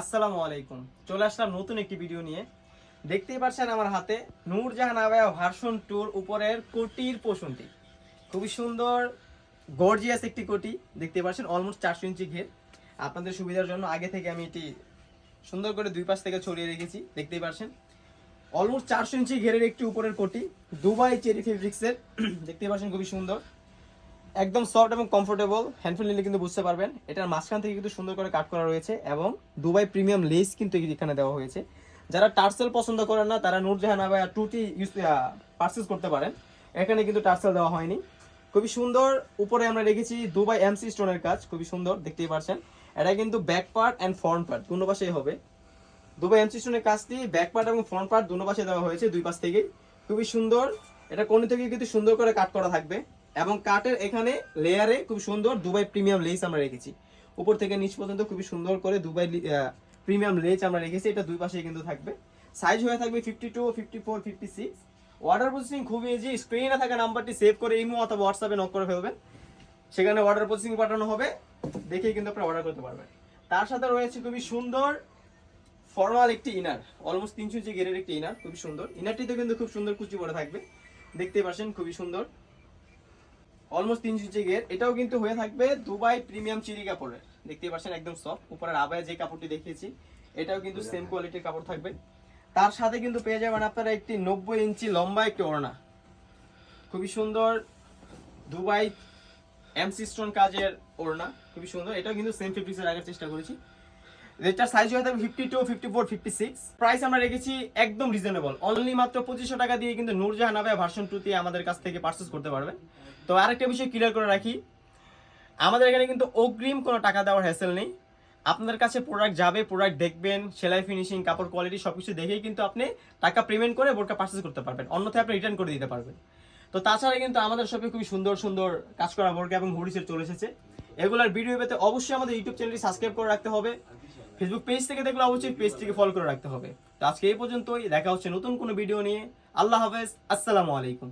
আসসালামু আলাইকুম। চলে আসলাম নতুন একটি ভিডিও নিয়ে। দেখতেই পাচ্ছেন আমার হাতে নূরজাহান আবায়া ভার্সন টুর উপরের কোটির পোষণটি খুবই সুন্দর গর্জিয়াস একটি কোটি। দেখতে পাচ্ছেন অলমোস্ট চারশো ইঞ্চি ঘের। আপনাদের সুবিধার জন্য আগে থেকে আমি এটি সুন্দর করে দুই পাশ থেকে ছড়িয়ে রেখেছি। দেখতেই পাচ্ছেন অলমোস্ট চারশো ইঞ্চি ঘেরের একটি উপরের কোটি। দুবাই চেরি ফেব্রিক্সের। দেখতেই পাচ্ছেন খুবই সুন্দর। একদম সফট এবং কমফোর্টেবল হ্যান্ডফুল নিলে কিন্তু বুঝতে পারবেন। এটার মাঝখান থেকে কিন্তু সুন্দর করে কাট করা রয়েছে এবং দুবাই প্রিমিয়াম লেস কিন্তু এখানে দেওয়া হয়েছে। যারা টার্সেল পছন্দ করেন না, তারা নূরজাহান আবাই টুটি ইউজ পারচেস করতে পারেন। এখানে কিন্তু টার্সেল দেওয়া হয়নি। খুবই সুন্দর, উপরে আমরা রেখেছি দুবাই এমসি স্টোনের কাজ, খুবই সুন্দর, দেখতেই পারছেন এটা কিন্তু back part and front part দুনো পাশেই হবে। দুবাই এমসি স্টোনের কাজটি ব্যাক পার্ট এবং ফ্রন্ট পার্ট দুনো পাশে দেওয়া হয়েছে, দুই পাশ থেকেই। খুবই সুন্দর, এটা কোন থেকে কিন্তু সুন্দর করে কাট করা থাকবে। এবং কাটের এখানে লেয়ারে খুব সুন্দর দুবাই প্রিমিয়াম লেস আমরা রেখেছি। উপর থেকে নিচ পর্যন্ত খুবই সুন্দর করে দুবাই প্রিমিয়াম লেস আমরা রেখেছি। এটা দুই পাশে কিন্তু থাকবে। সাইজ হয়ে থাকবে fifty two fifty four fifty six order processing খুবই ইজি স্ক্রিনে থাকা নাম্বারটি সেভ করে ইমো অথবা হোয়াটসঅ্যাপে নক করে ফেলবেন। সেখানে অর্ডার প্রসেসিং পাঠানো হবে, দেখেই কিন্তু আপনারা অর্ডার করতে পারবেন। তার সাথে রয়েছে খুবই সুন্দর ফর্মাল একটি ইনার অলমোস্ট তিনশো ইঞ্চি গেরের একটি ইনার খুবই সুন্দর। ইনারটিতে কিন্তু খুব সুন্দর কুচি পরে থাকবে। দেখতে পাচ্ছেন, খুবই সুন্দর। অলমোস্ট তিন ইঞ্চি গের এটাও কিন্তু হয়ে থাকবে দুবাই প্রিমিয়াম চিরি কাপড়ের। দেখতে পাচ্ছেন একদম সফট উপরের আবায় যে কাপড়টি দেখিয়েছি এটাও কিন্তু সেম কোয়ালিটির কাপড় থাকবে। তার সাথে কিন্তু পেয়ে যাবেন আপনারা একটি নব্বই ইঞ্চি লম্বা একটি ওড়না। খুবই সুন্দর দুবাই এমসি স্টোন কাজের ওড়না। খুবই সুন্দর। এটাও কিন্তু সেম ফিফটিসে রাখার চেষ্টা করেছি। যেটার সাইজ হয়ে থাকবে fifty two fifty four fifty six price আমরা রেখেছি একদম রিজনেবল অনলি মাত্র পঁচিশশো টাকা দিয়ে কিন্তু নূরজাহান আবে ভার্সন টুতে আমাদের কাছ থেকে পার্চেস করতে পারবেন তো আরেকটা বিষয় ক্লিয়ার করে রাখি। আমাদের এখানে কিন্তু অগ্রিম কোনো টাকা দেওয়ার হ্যাসেল নেই। আপনার কাছে প্রোডাক্ট যাবে প্রোডাক্ট দেখবেন, সেলাই ফিনিশিং কাপড় কোয়ালিটি সব কিছু দেখেই কিন্তু আপনি টাকা পেমেন্ট করে বোরকা পার্চেস করতে পারবেন। অন্যথায় আপনি রিটার্ন করে দিতে পারবেন। তো তাছাড়া কিন্তু আমাদের শপে খুবই সুন্দর সুন্দর কাজ করা বোরকা এবং হুডিসের চলে এসেছে। এগুলার ভিডিও পেতে অবশ্যই আমাদের ইউটিউব চ্যানেলটি সাবস্ক্রাইব করে রাখতে হবে। ফেসবুক পেজ থেকে দেখলে অবশ্যই পেজটিকে ফলো করে রাখতে হবে। তো আজকে এই পর্যন্তই, দেখা হচ্ছে নতুন কোনো ভিডিও নিয়ে। আল্লাহ হাফেজ, আসসালামু আলাইকুম।